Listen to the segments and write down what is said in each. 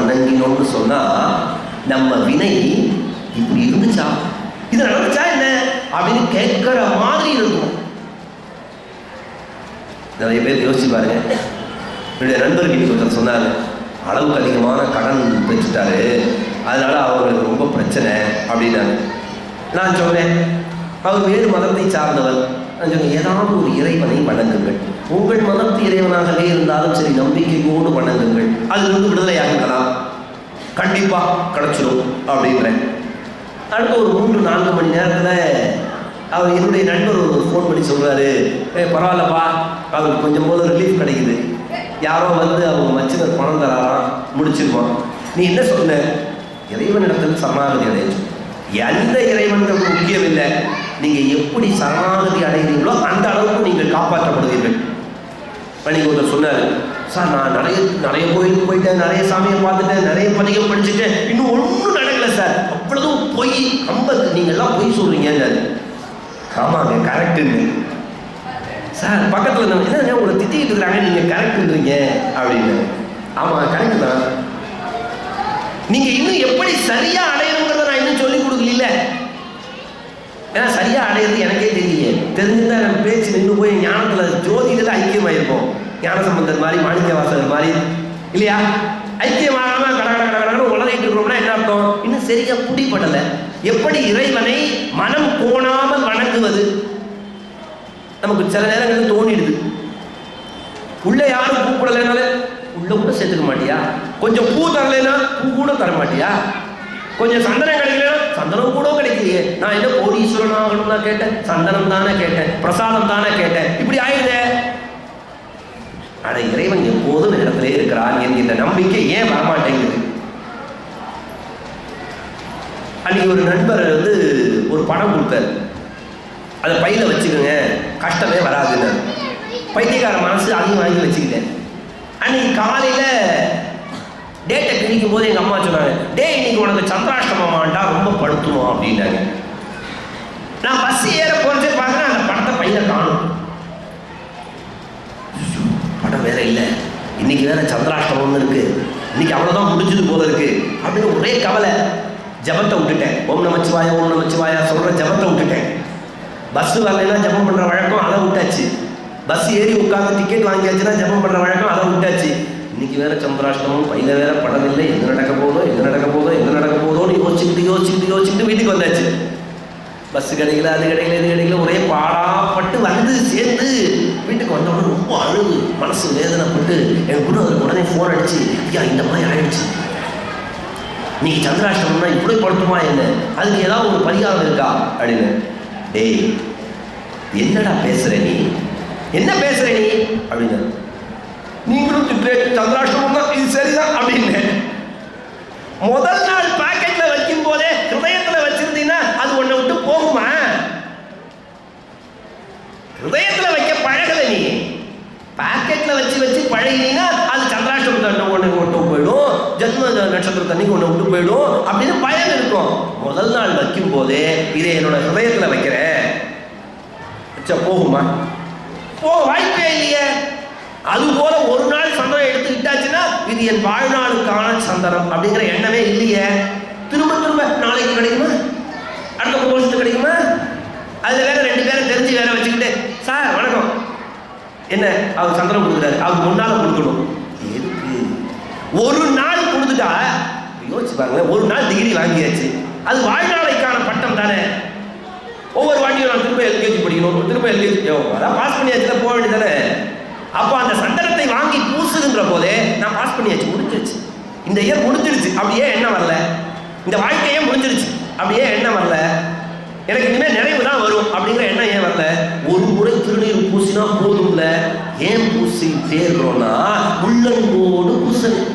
வணங்கினோம்னு சொன்னா நம்ம வினை இப்படி இருந்துச்சா? இது நடந்துச்சா என்ன? அப்படின்னு கேட்கிற மாதிரி இருக்கும். நிறைய பேர் யோசிச்சு பாருங்க. என்னுடைய நண்பர் வீட்டுக்கு ஒருத்தர் சொன்னாரு அளவுக்கு அதிகமான கடன் பெற்றுட்டாரு. அதனால அவருக்கு ரொம்ப பிரச்சனை அப்படின்னாரு. நான் சொன்னேன் அவர் வேறு மதத்தை சார்ந்தவர். நான் சொன்னேன் ஏதாவது ஒரு இறைவனை வணங்குங்கள். உங்கள் மதத்து இறைவனாகவே இருந்தாலும் சரி நம்பிக்கையோடு வணங்குங்கள். அதிலிருந்து விடுதலையாகிக்கலாம் கண்டிப்பா கிடைச்சிடும் அப்படின்றேன் அடுத்த ஒரு மூன்று நான்கு மணி நேரத்தில் அவர் என்னுடைய நண்பர் ஒரு ஃபோன் பண்ணி சொல்றாரு. ஏ பரவாயில்லப்பா. அவருக்கு கொஞ்சம் போது ரிலீஃப் கிடைக்குது. யாரோ வந்து அவங்க மச்சினர் பணம் தராராம். முடிச்சிருவான். நீ என்ன சொன்ன? இறைவனிடத்தில் சரணாகதி அடையணும் எந்த இறைவன்கள் முக்கியம் இல்லை. நீங்கள் எப்படி சரணாகதி அடைகிறீங்களோ அந்த அளவுக்கு நீங்கள் காப்பாற்றப்படுவீர்கள். பண்ணி ஒருத்தர் சொன்னார். சார் நான் நிறைய நிறைய கோயிலுக்கு போயிட்டேன் நிறைய சாமியை பார்த்துட்டேன் நிறைய பதிகம் படிச்சுட்டேன் இன்னும் ஒன்றும் நடக்கல சார். அவ்வளவும் பொய் ஐம்பது நீங்கள்லாம் பொய் சொல்றீங்கன்னாரு ஆமாங்க கரெக்டுன்னு சார் பக்கத்தில் நம்ம என்ன உங்களை திட்டிகிட்டு இருக்கிறாங்க நீங்கள் கரெக்டுன்றீங்க அப்படின்னு. ஆமாம் கரெக்டு தான். நீங்கள் இன்னும் எப்படி சரியாக அடையணுங்கிறத நான் இன்னும் சொல்லி கொடுக்கல ஏன்னா சரியாக அடையிறது எனக்கே தெரியல தெரிஞ்சுதான் நம்ம பேச்சு நின்று போய் ஞானத்தில் ஜோதியில ஐக்கியமாயிருப்போம். ஞானசம்பந்தர் மாதிரி மாணிக்க வாசகர் மாதிரி இல்லையா? ஐக்கியமாகாம கட கட கட கடன்னு உலகிட்டு இருக்கிறோம்னா என்ன அர்த்தம்? இன்னும் சரியா புடிப்படல எப்படி இறைவனை மனம் கோணாமல் வணங்குவது? நமக்கு சில நேரங்களில் தோணிடுது. உள்ள யாரும் கூப்பிடலைனால உள்ள கூட சேர்த்துக்க மாட்டியா? கொஞ்சம் பூ தரலைன்னா பூ கூட தர மாட்டியா? கொஞ்சம் சந்தனம் கிடைக்கலனா சந்தனம் கூட கிடைக்கலையே. நான் என்ன கோடீஸ்வரன் ஆகணும் தான் கேட்டேன் சந்தனம் தானே கேட்டேன் பிரசாதம் தானே கேட்டேன். இப்படி ஆயிடுதே. அட இறைவன் எப்போதும் இடத்திலே இருக்கிறான் என்கின்ற நம்பிக்கை ஏன் வரமாட்டேங்குது? அன்னைக்கு ஒரு நண்பர் வந்து ஒரு பணம் கொடுத்தாரு. அதை பையில வச்சுக்கோங்க கஷ்டமே வராதுன்னு பைத்தியக்கார மனசு அதையும் வாங்கி வச்சுக்கிட்டேன். அன்னைக்கு காலையில டேட்டை கிழிக்கும் போது எங்கள் அம்மா சொன்னாங்க டே இன்னைக்கு உனக்கு சந்திராஷ்டமமாண்டா ரொம்ப படுத்துவோம் அப்படின்னாங்க. நான் பஸ் ஏற போறதே பார்க்குறேன் அந்த படத்தை பையில காணும். படம் வேற இல்லை. இன்னைக்கு வேற சந்திராஷ்டமம்னு இருக்கு. இன்னைக்கு அவ்வளவுதான் முடிஞ்சது போல இருக்கு. அப்படின்னு ஒரே கவலை. ஜபத்தை விட்டுட்டேன். ஓம் நமச்சிவாய ஓம் நமச்சிவாயா சொல்கிற ஜபத்தை விட்டுட்டேன். பஸ் வரலைன்னா ஜபம் பண்ற வழக்கம் அதை விட்டாச்சு. பஸ் ஏறி உட்காந்து டிக்கெட் வாங்கியாச்சுன்னா ஜபம் பண்ணுற வழக்கம் அதை விட்டாச்சு. இன்னைக்கு வேற சந்திராஷ்டமம் பையில வேற படம் இல்லை எங்க நடக்க போதோ எங்க நடக்க போதோ எங்க நடக்க போதோன்னு யோசிச்சுட்டு யோசிச்சுட்டு யோசிச்சுட்டு வீட்டுக்கு வந்தாச்சு. பஸ் கிடைக்கல அது கிடைக்கல இது கிடைக்கல ஒரே பாடாப்பட்டு வந்து சேர்ந்து வீட்டுக்கு வந்த ரொம்ப அழுது. மனசு வேதனைப்பட்டு என் கூட அதுக்கு உடனே ஃபோன் அடிச்சு ஐயா இந்த மாதிரி ஆயிடுச்சு. நீ சந்திராஷ்டமம்னா இப்படி படுத்துமா என்ன? அதுக்கு ஏதாவது ஒரு பரிகாரம் இருக்கா? அப்படின்னு. டேய் என்னடா பேசுற நீ? என்ன பேசுற நீ? அப்படின்னு. நீங்களும் திட்டு சந்திராஷ்டமம் தான் இது சரிதான். அப்படின்னு. முதல் நாள் பேக்கேஜ் வைக்கும் போதே ஹிருதயத்துல வச்சிருந்தீங்கன்னா அது உன்னை விட்டு போகுமா ஹிருதயத்துல வைக்க பழகல நீ பாக்கெட்ல வச்சு வச்சு பழகினீங்கன்னா அது சந்திராஷ்டமம் தண்ணி ஒன்று விட்டு போயிடும் ஜென்ம நட்சத்திர தண்ணிக்கு ஒன்று விட்டு போயிடும் அப்படின்னு பயம் இருக்கும். முதல் நாள் வைக்கும் போதே இதை என்னோட ஹதயத்தில் வைக்கிறேன். வச்சா போகுமா? போ வாய்ப்பே இல்லையே. அது போல ஒரு நாள் சந்தனம் எடுத்துக்கிட்டாச்சுன்னா இது என் வாழ்நாளுக்கான சந்தனம் அப்படிங்கிற எண்ணமே இல்லையே. திரும்ப திரும்ப நாளைக்கு கிடைக்குமா? அடுத்த மூணு வருஷத்துக்கு கிடைக்குமா? அதில் வேற ரெண்டு பேரும் தெரிஞ்சு வேற வச்சுக்கிட்டு சார் வணக்கம். என்ன? அவர் சந்திரம் கொடுக்குறாரு. அவர் முன்னால கொடுக்கணும். எதுக்கு? ஒரு நாள் கொடுத்துட்டா யோசிச்சு பாருங்க ஒரு நாள் டிகிரி வாங்கியாச்சு. அது வாழ்நாளைக்கான பட்டம் தானே? ஒவ்வொரு வாட்டியும் நான் திரும்ப எல்கேஜி படிக்கணும் திரும்ப எல்கேஜி அதான் பாஸ் பண்ணியாச்சுல போக வேண்டியதானே அப்போ அந்த சந்தனத்தை வாங்கி பூசுகின்ற போதே நான் பாஸ் பண்ணியாச்சு முடிஞ்சிருச்சு. இந்த இயர் முடிஞ்சிருச்சு. அப்படியே என்ன வரல. இந்த வாழ்க்கையே முடிஞ்சிருச்சு. அப்படியே என்ன வரல. எனக்கு இனிமேல் நிறைவு தான் வரும் அப்படிங்கிற எண்ணம் ஏன் வரல? ஒரு முறை திருநீர் பூசினா போதும்ல. ஏன் பூசி இருக்கிறோம்னா உள்ளங்கோடு பூசணும்.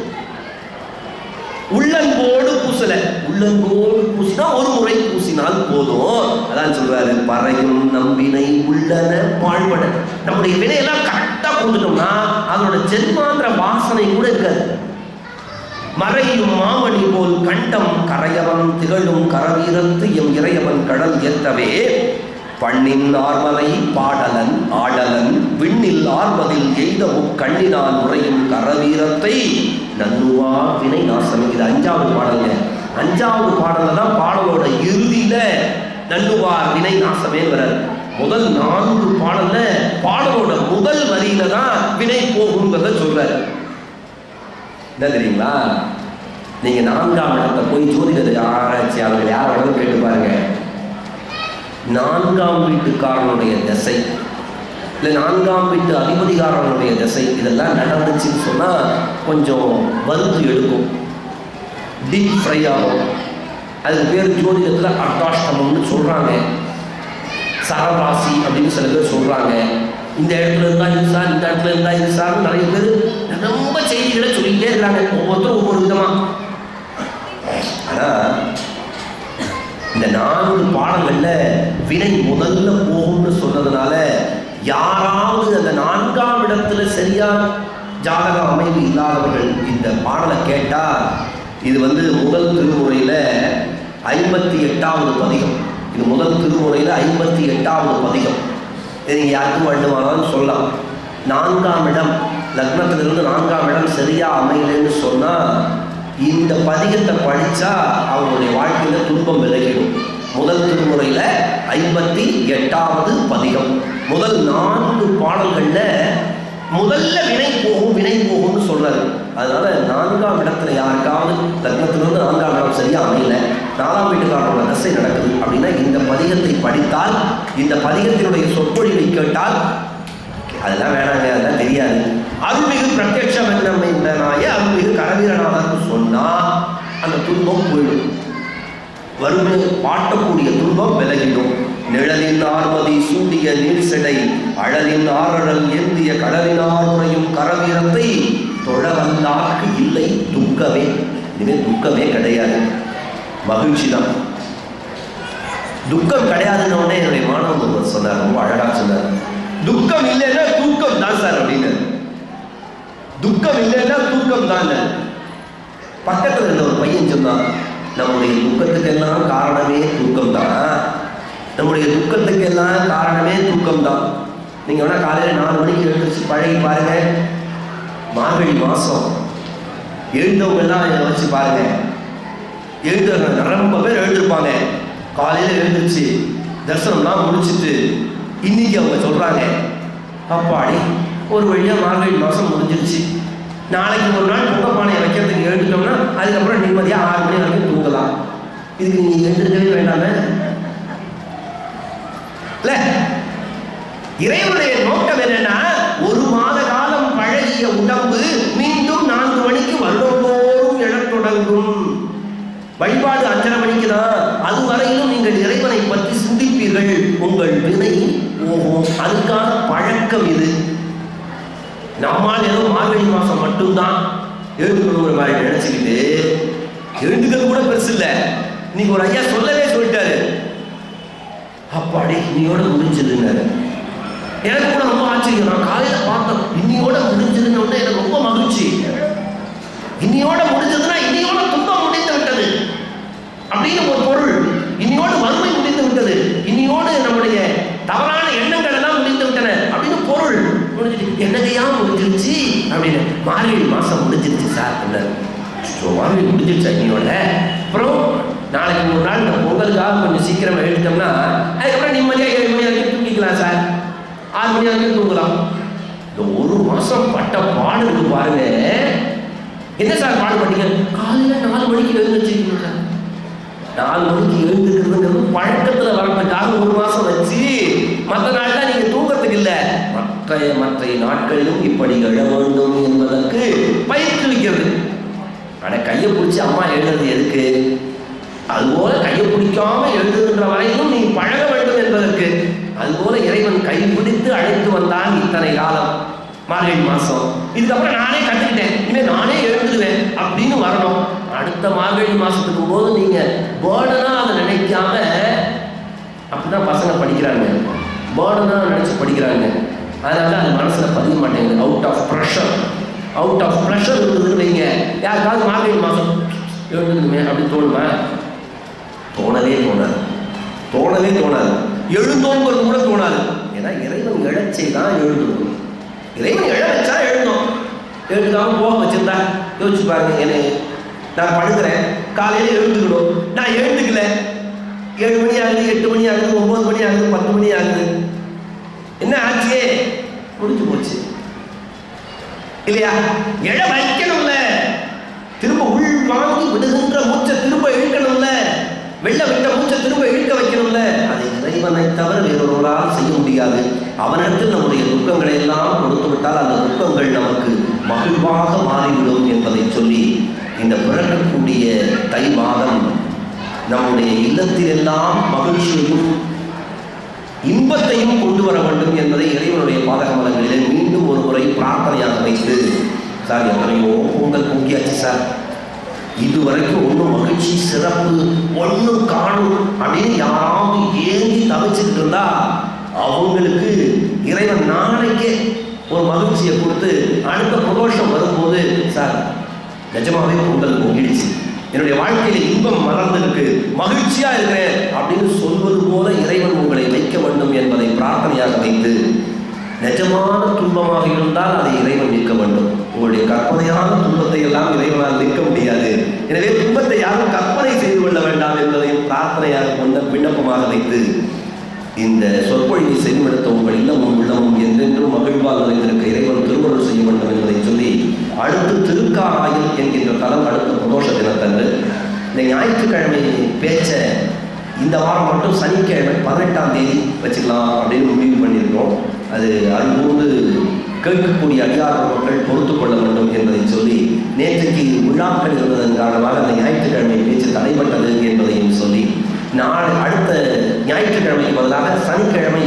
பூசல. உள்ளன்போடு பூசினா ஒரு முறை பூசினால் போதும். அதான் சொல்றாரு பறையும் நம்பினை உள்ளன பாழ்பட நம்முடைய வினையெல்லாம் கரெக்டா கொடுத்துட்டோம்னா அதோட ஜென்மாந்திர வாசனை கூட இருக்காது. மறையும் மாமணி போல் கண்டம் கரையவன் திகழும் கரவீரத்து எம் இறையவன் கடல் ஏத்தவே பண்ணின் ஆர்மலை பாடலன் ஆடலன் விண்ணில் ஆர்மதில் எய்தவும் கண்ணினால் உறையும் கரவீரத்தை நன்னுவா வினை நாசம் இது அஞ்சாவது பாடலுங்க. அஞ்சாவது பாடல தான் பாடலோட இறுதியில நன்னுவார் வினை நாசமே வராது. முதல் நான்கு பாடல்ல பாடலோட முதல் வரியில தான் வினை போகுங்கிறத சொல்றாரு. என்ன தெரியுங்களா? நீங்க நான்காம் இடத்தை போய் ஜோதிடர் ஆராய்ச்சியாளர்கள் யார் வேணாலும் கேட்டு பாருங்க நான்காம் வீட்டுக்காரனுடைய திசை. இல்லை நான்காம் வீட்டு அதிபதிகாரனுடைய திசை. இதெல்லாம் நடந்துச்சுன்னு சொன்னால் கொஞ்சம் வறுத்து எடுக்கும். டீப் ஃப்ரை ஆகும். அதுக்கு பேர் ஜோதிடத்தில் அர்த்தாஷ்டமம்னு சொல்கிறாங்க சரராசி அப்படின்னு சில பேர் சொல்கிறாங்க இந்த இடத்துல இருந்தால் இது சார் இந்த இடத்துல இருந்தா இது சார் நிறைய பேர் ரொம்ப செய்திகளை சொல்லிக்கிட்டே இருக்காங்க ஒவ்வொருத்தரும் ஒவ்வொரு விதமாக ஆனால் இந்த நான்கு பாடங்களில் வினை முதல்ல போகும்னு சொன்னதுனால யாராவது அந்த நான்காம் இடத்துல சரியா ஜாதக அமைவு இல்லாதவர்கள் இந்த பாடலை கேட்டால் இது வந்து முதல் திருமுறையில் ஐம்பத்தி எட்டாவது பதிகம். இது முதல் திருமுறையில் ஐம்பத்தி எட்டாவது பதிகம். இது யாருக்கும் வேண்டுமானாலும் சொல்லலாம். நான்காம் இடம் லக்னத்திலிருந்து நான்காம் இடம் சரியாக அமையலைன்னு சொன்னால் இந்த பதிகத்தை படித்தா அவங்களுடைய வாழ்க்கையில் துன்பம் விலகி ஐம்பத்தி எட்டாவது பதிகம். முதல் நான்கு பாடல்கள்ல முதல்ல வினை போகும் வினை போகும்னு சொல்றாரு. அதனால நான்காம் இடத்துல யாருக்காவது லக்னத்திலிருந்து நான்காம் இடம் சரியா அமையல. நாலாம் வீட்டுக்காரோட தசை நடக்குது அப்படின்னா இந்த பதிகத்தை படித்தால் இந்த பதிகத்தினுடைய சொற்பொழிவை கேட்டால் அதெல்லாம் வேணாங்க அதெல்லாம் தெரியாது. அருள்மிகு பிரத்யட்சம் என்னம்மை இந்த நாய அருள்மிகு கரவீரநாதன் சொன்னா அந்த துன்பம் போயிடும். வறுமை பாட்டக்கூடிய துன்பம் விலகிடும். நிழலின் ஆர்மதி சூடிய நீர் செடை அழலின் ஆரழல் ஏந்திய கடலின் ஆறுரையும் கரவீரத்தை தொழவல்லார்க்கு இல்லை துக்கமே. இனிமே துக்கமே கிடையாது. மகிழ்ச்சி தான் துக்கம் கிடையாதுன்னு உடனே என்னுடைய மாணவன் ஒருவர் சொன்னார் ரொம்ப அழகா சொன்னார். துக்கம் இல்லைன்னா தூக்கம் தான் சார் அப்படின்னு. துக்கம் இல்லைன்னா தூக்கம் தான் பக்கத்துல இருந்த ஒரு பையன் சொன்னான் நம்முடைய துக்கத்துக்கெல்லாம் காரணமே தூக்கம் தான் நம்முடைய துக்கத்துக்கெல்லாம் காரணமே தூக்கம் தான் நீங்க வேணா காலையில நாலு மணிக்கு எழுந்திரிச்சு பழகி பாருங்க. மார்கழி மாசம். எழுந்தவங்க எல்லாம் இதை வச்சு பாருங்க. எழுந்தவங்க ரொம்ப பேர் எழுந்திருப்பாங்க. காலையில எழுந்துச்சு தரிசனம்லாம் முடிச்சிட்டு இன்னைக்கு அவங்க சொல்றாங்க அப்பாடி ஒரு வழியா மார்கழி மாசம் முடிஞ்சிருச்சு. நாளைக்கு ஒரு நாள் பொங்க பானையை வைக்கிறதுக்கு எழுந்துட்டோம்னா அதுக்கப்புறம் நிம்மதியா ஆறு மணி வரைக்கும் தூங்கலாம். இதுக்கு நீங்க எழுந்திருக்கவே வேண்டாமே. இல்லை. இறைவனுடைய நோக்கம் என்னன்னா ஒரு மாத காலம் பழகிய உடம்பு மீண்டும் நான்கு மணிக்கு வருடந்தோறும் எழத் தொடங்கும். வழிபாடு அஞ்சரை மணிக்கு தான். அது வரையிலும் நீங்கள் இறைவனை பற்றி சிந்திப்பீர்கள். உங்கள் வினை போகும் அதுக்கான பழக்கம் இது. நம்மால் ஏதோ மார்கழி மாசம் மட்டும்தான் எழுந்துக்கணுங்கிற மாதிரி நினைச்சுக்கிட்டு எழுந்துக்கிறது கூட பெருசு இல்லை. இன்னைக்கு ஒரு ஐயா சொல்லவே சொல்லிட்டாரு. அப்பாடி இன்னையோட முடிஞ்சதுன்னாரு. எனக்கு கூட ரொம்ப ஆச்சரியம். நான் காலையில பார்த்தேன் இன்னையோட முடிஞ்சதுன்னு எனக்கு ரொம்ப மகிழ்ச்சி. இன்னையோட முடிஞ்சதுன்னா இன்னையோட துன்பம் முடிந்து விட்டது. அப்படின்னு ஒரு பொருள். இன்னையோட வறுமை முடிந்து விட்டது. இன்னையோடு நம்முடைய தவறான எண்ணங்கள் எல்லாம் முடிந்து விட்டன. அப்படின்னு பொருள். முடிஞ்சிட்டு என்னதையா முடிஞ்சிருச்சு? அப்படின்னு மார்கழி மாசம் முடிஞ்சிருச்சு சார் அப்படின்னாரு மார்கழி முடிஞ்சிருச்சா இன்னையோட? அப்புறம் நாளைக்கு மூணு நாள் இந்த பொங்கலுக்காக கொஞ்சம் சீக்கிரமாக எழுதிட்டோம்னா அதுக்கப்புறம் நிம்மதியாக ஏழு மணி வரைக்கும் தூங்கிக்கலாம் சார். ஆறு மணி வரைக்கும் தூங்கலாம். இந்த ஒரு மாதம் பட்ட பாடு இருக்கு பாருங்க. என்ன சார் பாடுபட்டீங்க காலையில் நாலு மணிக்கு எழுந்திருச்சிருக்கீங்க சார். நாலு மணிக்கு எழுந்துக்கிறதுங்கிறது பழக்கத்தில் வரப்பட்டாக ஒரு மாதம் வச்சு மற்ற நாள்லாம் நீங்கள் தூங்குறதுக்கு இல்லை. மற்ற மற்ற நாட்களிலும் இப்படி எழ வேண்டும் என்பதற்கு பயிற்றுவிக்கிறது. ஆனால் கையை பிடிச்சி அம்மா எழுதுறது எதுக்கு? அதுபோல கையை பிடிக்காம எழுதுகின்ற வரையிலும் நீ பழக வேண்டும் என்பதற்கு. அதுபோல இறைவன் கை பிடித்து அழைத்து வந்தான் இத்தனை காலம். மார்கழி மாசம். இதுக்கப்புறம் நானே கத்துக்கிட்டேன். இனிமே நானே எழுந்துடுவேன் அப்படின்னு வரணும். அடுத்த மார்கழி மாசத்துக்கு போது நீங்க பேர்டனா அதை நினைக்காம அப்படிதான் பசங்க படிக்கிறாங்க. பேர்டனா நினைச்சு படிக்கிறாங்க. அதனால அது மனசுல பதிய மாட்டேங்குது. Out of pressure out of pressure இருந்ததுன்னு வைங்க. யாருக்காவது மார்கழி மாசம் எழுந்துக்குமே அப்படின்னு தோணுமா? தோணவே தோணாது. தோணவே தோணாது. எழுந்தோங்கிறது கூட தோணாது. ஏன்னா இறைவன் எழச்சை தான் எழுந்தோம். இறைவன் எழ வச்சா எழுந்தோம். எழுந்தாலும் போக வச்சிருந்தா. யோசிச்சு பாருங்க என்ன நான் படுக்கிறேன். காலையில் எழுந்துக்கணும். நான் எழுந்துக்கல. ஏழு மணி ஆகுது எட்டு மணி ஆகுது ஒன்பது மணி ஆகுது பத்து மணி ஆகுது. என்ன ஆச்சு? முடிஞ்சு போச்சு. இல்லையா? எழ வைக்கணும்ல. திரும்ப உள் வாங்கி விடுகின்ற வெள்ள விட்ட மூச்சை திரும்ப இழுக்க வைக்கணும்ல? அதை இறைவனை தவிர வேறொருவரால் செய்ய முடியாது. அவனிடத்தில் நம்முடைய துக்கங்களை எல்லாம் கொடுத்து விட்டால் அந்த துக்கங்கள் நமக்கு மகிழ்வாக மாறிவிடும் என்பதை சொல்லி இந்த பிறக்கக்கூடிய தை மாதம் நம்முடைய இல்லத்தில் எல்லாம் மகிழ்ச்சியையும் இன்பத்தையும் கொண்டு வர வேண்டும் என்பதை இறைவனுடைய பாதகமலங்களிலே மீண்டும் ஒரு முறை பிரார்த்தனையாக வைத்து சார் எத்தனையோ பொங்கல் பொங்கியாச்சு சார். இதுவரைக்கும் ஒன்றும் மகிழ்ச்சி சிறப்பு ஒன்றும் காணும் அப்படின்னு யாராவது ஏங்கி தவிச்சுக்கிட்டு இருந்தா அவங்களுக்கு இறைவன் நாளைக்கே ஒரு மகிழ்ச்சியை கொடுத்து அடுத்த பிரதோஷம் வரும்போது சார் நிஜமாவே பொங்கல் பொங்கிடுச்சு. என்னுடைய வாழ்க்கையில இன்பம் மலர்ந்திருக்கு. மகிழ்ச்சியா இருக்கிறேன். அப்படின்னு சொல்வது போல இறைவன் உங்களை வைக்க வேண்டும் என்பதை பிரார்த்தனையாக வைத்து நிஜமான துன்பமாக இருந்தால் அதை இறைவன் நிற்க வேண்டும். உங்களுடைய கற்பனையான துன்பத்தை எல்லாம் இறைவனால் நிற்க முடியாது. எனவே துன்பத்தை யாரும் கற்பனை செய்து கொள்ள வேண்டாம் என்பதையும் பிரார்த்தனையாக கொண்ட விண்ணப்பமாக வைத்து இந்த சொற்பொழிவை செவிமடுத்த உங்கள் இல்லமும் உள்ளமும் என்றென்றும் மகிழ்வால் நிறைந்திருக்க இறைவன் திருமணம் செய்ய வேண்டும் என்பதை சொல்லி அடுத்து திருக்காராயில் என்கின்ற தலம் அடுத்த பிரதோஷ தினத்தன்று இந்த ஞாயிற்றுக்கிழமை பேச்ச இந்த வாரம் மட்டும் சனிக்கிழமை பதினெட்டாம் தேதி வச்சுக்கலாம் அப்படின்னு முடிவு பண்ணியிருக்கோம் அது அன்போடு கேட்கக்கூடிய அடியார் மக்கள் பொறுத்துக் கொள்ள வேண்டும் என்பதை சொல்லி நேற்றைக்கு விழாக்கள் இருந்ததன் காரணமாக அந்த ஞாயிற்றுக்கிழமை பேச்சு தடைபட்டது என்பதையும் சொல்லி நாளை அடுத்த ஞாயிற்றுக்கிழமைக்கு பதிலாக சனிக்கிழமை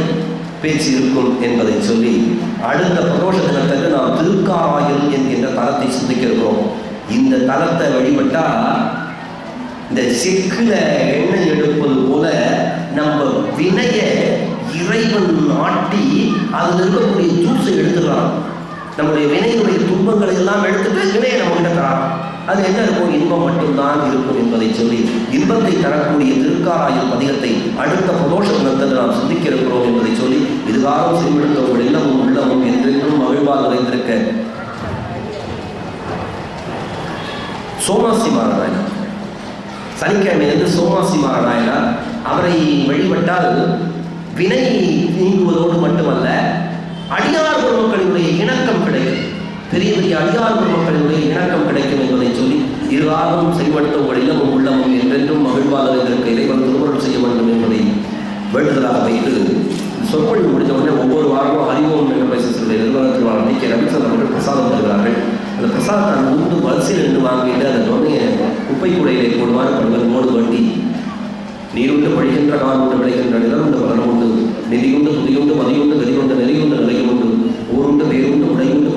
பேச்சு இருக்கும் என்பதை சொல்லி அடுத்த பிரதோஷ தினத்தன்று நாம் திருக்காராயில் என்கின்ற தலத்தை சிந்திக்க இருக்கிறோம் இந்த தலத்தை வழிபட்டா இந்த செக்குல எண்ணெய் எடுப்பது போல நம்ம வினையை இறைவன் ஆட்டி அதில் இருக்கக்கூடிய ஜூஸை எடுத்துடுறான் நம்முடைய வினையுடைய துன்பங்களை எல்லாம் எடுத்துட்டு வினையை நம்ம கிட்ட தரான் அது என்ன இருக்கும்? இன்பம் மட்டும்தான் இருக்கும் என்பதை சொல்லி இன்பத்தை தரக்கூடிய திருக்காராயில் பதிகத்தை அடுத்த பிரதோஷ தினத்தில் நாம் சிந்திக்க இருக்கிறோம் என்பதை சொல்லி இதுகாலம் செய்வெடுத்தவர்கள் இல்லமும் உள்ளமும் என்றென்றும் மகிழ்வாக நிறைந்திருக்க. சோமாசி மாநாராயணன் சனிக்கிழமை வந்து சோமாசி மாரநாயனா அவரை வழிபட்டால் வினை நீங்குவதோடு மட்டுமல்ல அடியார் பெருமக்களினுடைய இணக்கம் கிடைக்கும். பெரிய பெரிய அடியார் பெருமக்களினுடைய இணக்கம் கிடைக்கும் என்பதை சொல்லி இருவாரும் செய்வடுத்த உங்கள் இல்லமும் உள்ளமும் என்றென்றும் மகிழ்வாக இருக்க இறைவன் திருமணம் செய்ய வேண்டும் என்பதை வேண்டுதலாக வைத்து சொற்பொழிவு முடித்த உடனே ஒவ்வொரு வாரமும் அறிவோம் என்டர்பிரைசஸுடைய நிறுவனத்தில் வாழ் கே. ரவிச்சந்திரன் அவர்கள் பிரசாதம் தருகிறார்கள். அந்த பிரசாதத்தை உண்டு வரிசையில் நின்று வாங்கிட்டு அந்த தொகையை குப்பை கூடையிலே போடுவார் படுவர் மோடு வண்டி நீருண்டு பழிகின்ற காலுண்டு விளைகின்ற நிலமுண்டு வளமுண்டு நிதியுண்டு துதியுண்டு மதியுண்டு கதியுண்டு நெறியுண்டு நிலையுண்டு. ஊருண்டு பேருண்டு உடையுண்டு